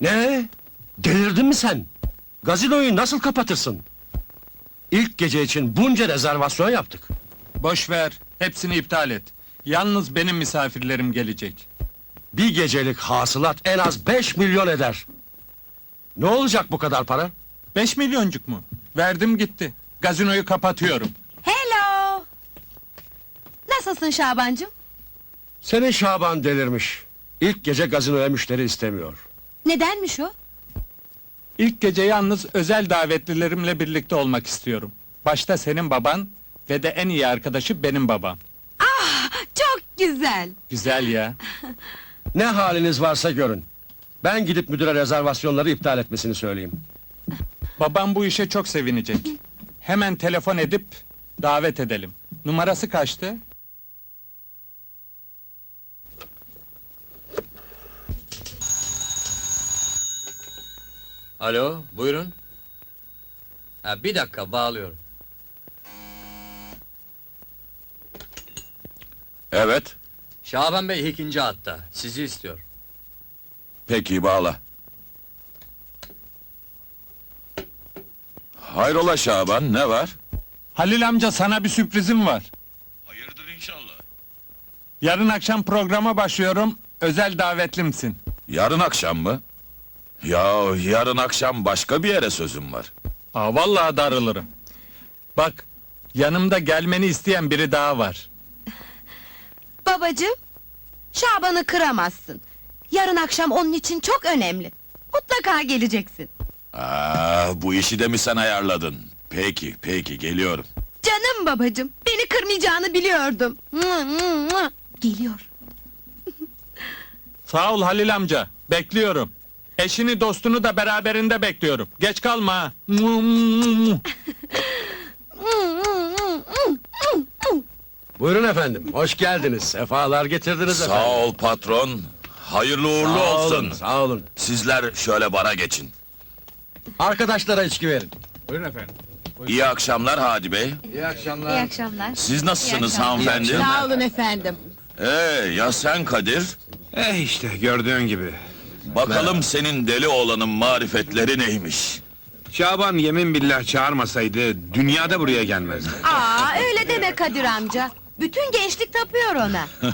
Ne? Delirdin mi sen? Gazinoyu nasıl kapatırsın? İlk gece için bunca rezervasyon yaptık. Boş ver, hepsini iptal et. Yalnız benim misafirlerim gelecek. Bir gecelik hasılat en az 5 milyon eder. Ne olacak bu kadar para? Beş milyoncuk mu? Verdim gitti. Gazinoyu kapatıyorum. Hello. Nasılsın Şabancığım? Senin Şaban delirmiş. İlk gece gazinoya müşteri istemiyor. Nedenmiş o? İlk gece yalnız özel davetlilerimle birlikte olmak istiyorum. Başta senin baban ve de en iyi arkadaşı benim babam. Çok güzel. Güzel ya. Ne haliniz varsa görün. Ben gidip müdüre rezervasyonları iptal etmesini söyleyeyim. Babam bu işe çok sevinecek. Hemen telefon edip davet edelim. Numarası kaçtı? Alo, buyurun. Ha, bir dakika, bağlıyorum. Evet, Şaban Bey ikinci hatta, sizi istiyor. peki bağla. Hayrola Şaban, ne var? Halil amca sana bir sürprizim var. Hayırdır inşallah. Yarın akşam programa başlıyorum. Özel davetlimsin. Yarın akşam mı? Ya yarın akşam başka bir yere sözüm var. Aa, vallahi darılırım. Bak, yanımda gelmeni isteyen biri daha var. Babacığım, Şaban'ı kıramazsın. Yarın akşam onun için çok önemli. Mutlaka geleceksin. Aa, bu işi de mi sen ayarladın? Peki, peki geliyorum. Canım babacığım, beni kırmayacağını biliyordum. Geliyor. Sağ ol Halil amca, bekliyorum. Eşini dostunu da beraberinde bekliyorum. Geç kalma ha. Buyurun efendim, hoş geldiniz. Sefalar getirdiniz efendim. Sağ ol patron. Hayırlı uğurlu Sağ olsun. olun, sağ olun. Sizler şöyle bara geçin. Arkadaşlara içki verin. İyi akşamlar Hadi Bey. İyi akşamlar. Siz nasılsınız İyi akşamlar. hanımefendi? Sağ olun efendim. Ee, ya sen Kadir? Eh işte gördüğün gibi. Bakalım senin deli oğlanın marifetleri neymiş? Şaban yemin billah çağırmasaydı dünyada buraya gelmezdi. Aa, öyle deme Kadir amca. Bütün gençlik tapıyor ona.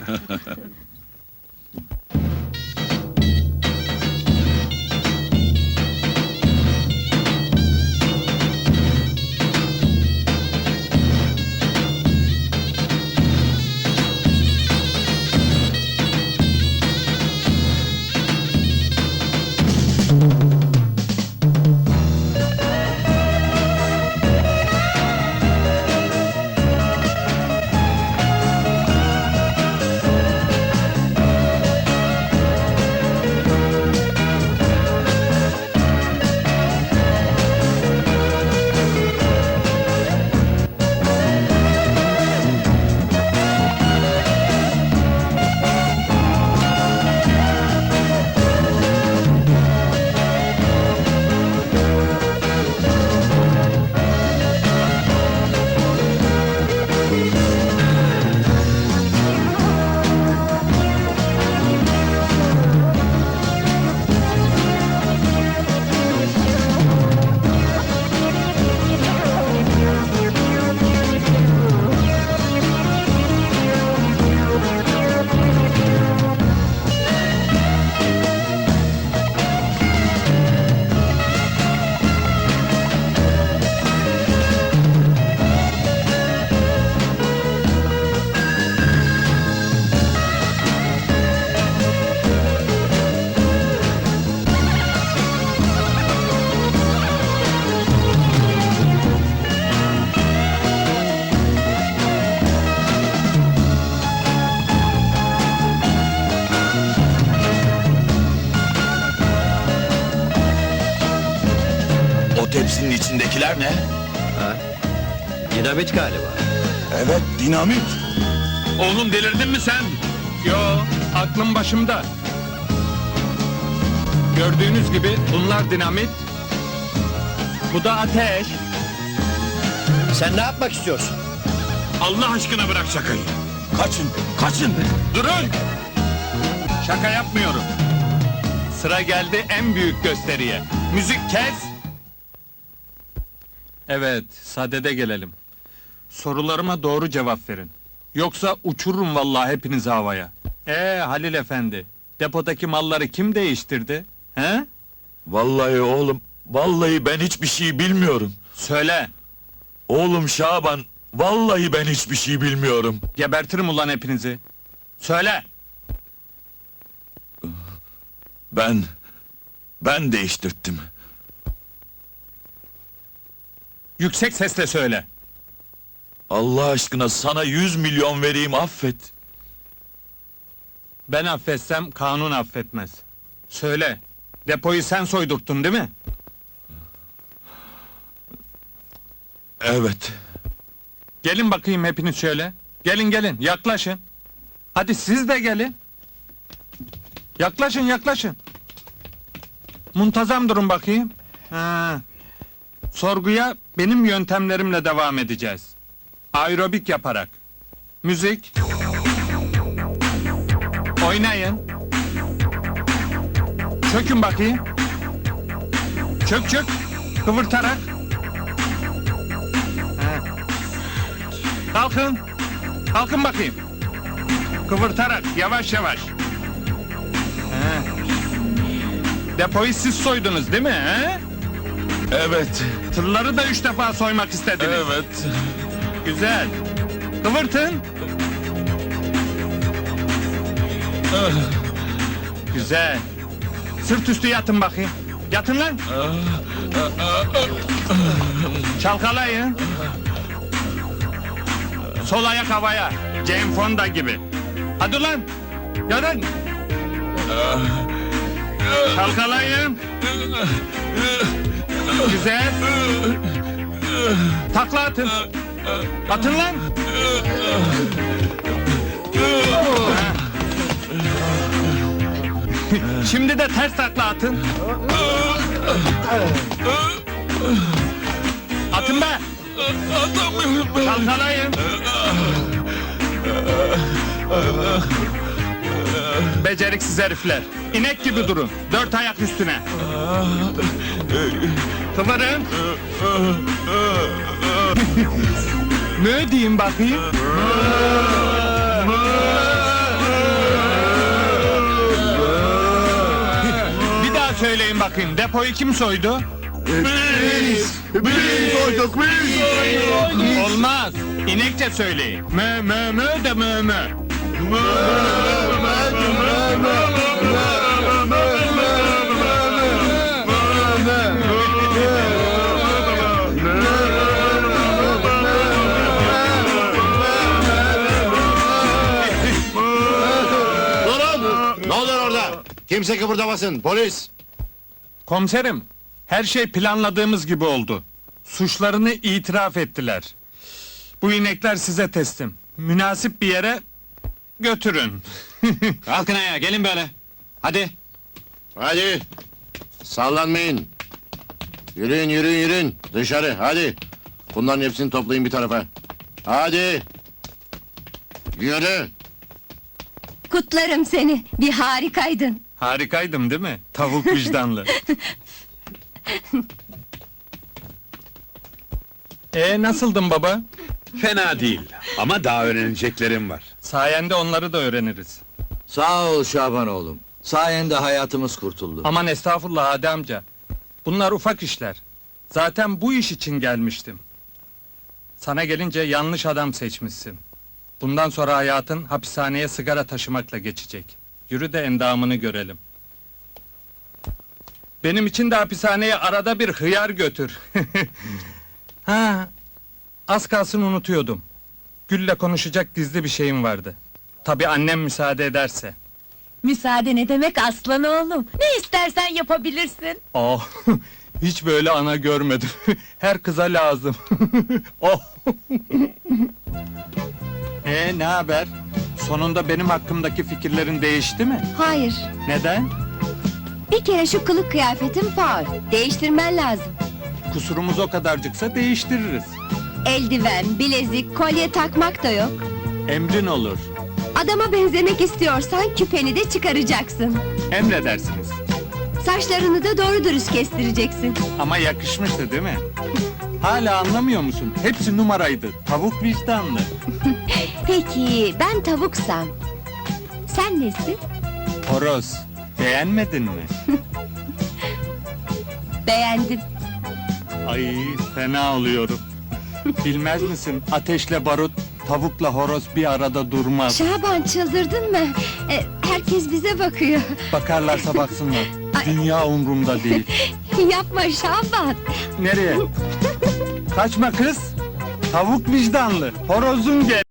içindekiler ne? Dinamit galiba. Evet, dinamit. Oğlum delirdin mi sen? Yo, aklım başımda. Gördüğünüz gibi bunlar dinamit. Bu da ateş. Sen ne yapmak istiyorsun? Allah aşkına bırak şakayı. Kaçın, kaçın. Durun. Şaka yapmıyorum. Sıra geldi en büyük gösteriye. Müzik kes. Evet, sadede gelelim. Sorularıma doğru cevap verin. Yoksa uçururum vallahi hepinizi havaya. Ee Halil efendi, depodaki malları kim değiştirdi? He? Vallahi oğlum, vallahi ben hiçbir şey bilmiyorum. Söyle, Oğlum Şaban, vallahi ben hiçbir şey bilmiyorum. gebertirim ulan hepinizi. Söyle. Ben, ben değiştirttim. Yüksek sesle söyle. Allah aşkına sana yüz milyon vereyim affet. Ben affetsem kanun affetmez. Söyle. Depoyu sen soydurttun değil mi? Evet. Gelin bakayım hepiniz şöyle. Gelin gelin yaklaşın. Hadi siz de gelin. Yaklaşın yaklaşın. Muntazam durun bakayım. Ha. Sorguya benim yöntemlerimle devam edeceğiz. Aerobik yaparak. Müzik. Oynayın. Çökün bakayım. Çök çök. Kıvırtarak. Ha. Kalkın. Kalkın bakayım. Kıvırtarak yavaş yavaş. He. Depoyu siz soydunuz değil mi? He? Evet. Tırları da üç defa soymak istediniz. Evet. Güzel. Kıvırtın. Güzel. Sırt üstü yatın bakayım. Yatın lan. Çalkalayın. Sol ayak havaya. Jane Fonda gibi. Hadi lan. Yarın. Çalkalayın. Güzel. Takla atın. Atın lan. Şimdi de ters takla atın. Atın be. Atamıyorum ben. Çalkalayın. Beceriksiz herifler. İnek gibi durun. Dört ayak üstüne. Kıvırın. ne diyeyim bakayım? Bir daha söyleyin bakayım. Depoyu kim soydu? Olmaz. İnekçe söyleyin. Mö mö mö de mö mö. Ne olur orada? Kimse kıpırdamasın. Polis. Komiserim, her şey planladığımız gibi oldu. Suçlarını itiraf ettiler. Bu inekler size teslim. Münasip bir yere götürün. Kalkın ayağa gelin böyle. Hadi. Hadi. Sallanmayın. Yürüyün yürüyün yürüyün. Dışarı hadi. Bunların hepsini toplayın bir tarafa. Hadi. Yürü. Kutlarım seni. Bir harikaydın. Harikaydım değil mi? Tavuk vicdanlı. e nasıldın baba? Fena değil ama daha öğreneceklerim var. Sayende onları da öğreniriz. Sağ ol Şaban oğlum. Sayende hayatımız kurtuldu. Aman estağfurullah Hadi amca. Bunlar ufak işler. Zaten bu iş için gelmiştim. Sana gelince yanlış adam seçmişsin. Bundan sonra hayatın hapishaneye sigara taşımakla geçecek. Yürü de endamını görelim. Benim için de hapishaneye arada bir hıyar götür. ha, az kalsın unutuyordum. Gül'le konuşacak gizli bir şeyim vardı. Tabi annem müsaade ederse. Müsaade ne demek aslan oğlum? Ne istersen yapabilirsin. Oh, hiç böyle ana görmedim. Her kıza lazım. oh. e ne haber? Sonunda benim hakkımdaki fikirlerin değişti mi? Hayır. Neden? Bir kere şu kılık kıyafetin faul. Değiştirmen lazım. Kusurumuz o kadarcıksa değiştiririz. Eldiven, bilezik, kolye takmak da yok. Emrin olur. Adama benzemek istiyorsan küpeni de çıkaracaksın. Emredersiniz. Saçlarını da doğru dürüst kestireceksin. Ama yakışmıştı değil mi? Hala anlamıyor musun? Hepsi numaraydı. Tavuk vicdanlı. Peki ben tavuksam. Sen nesin? Horoz. Beğenmedin mi? Beğendim. Ay fena oluyorum. Bilmez misin? Ateşle barut, tavukla horoz bir arada durmaz. Şaban çıldırdın mı? E, herkes bize bakıyor. Bakarlarsa baksınlar. Dünya umrumda değil. Yapma Şaban. Nereye? Kaçma kız. Tavuk vicdanlı. Horozun gel.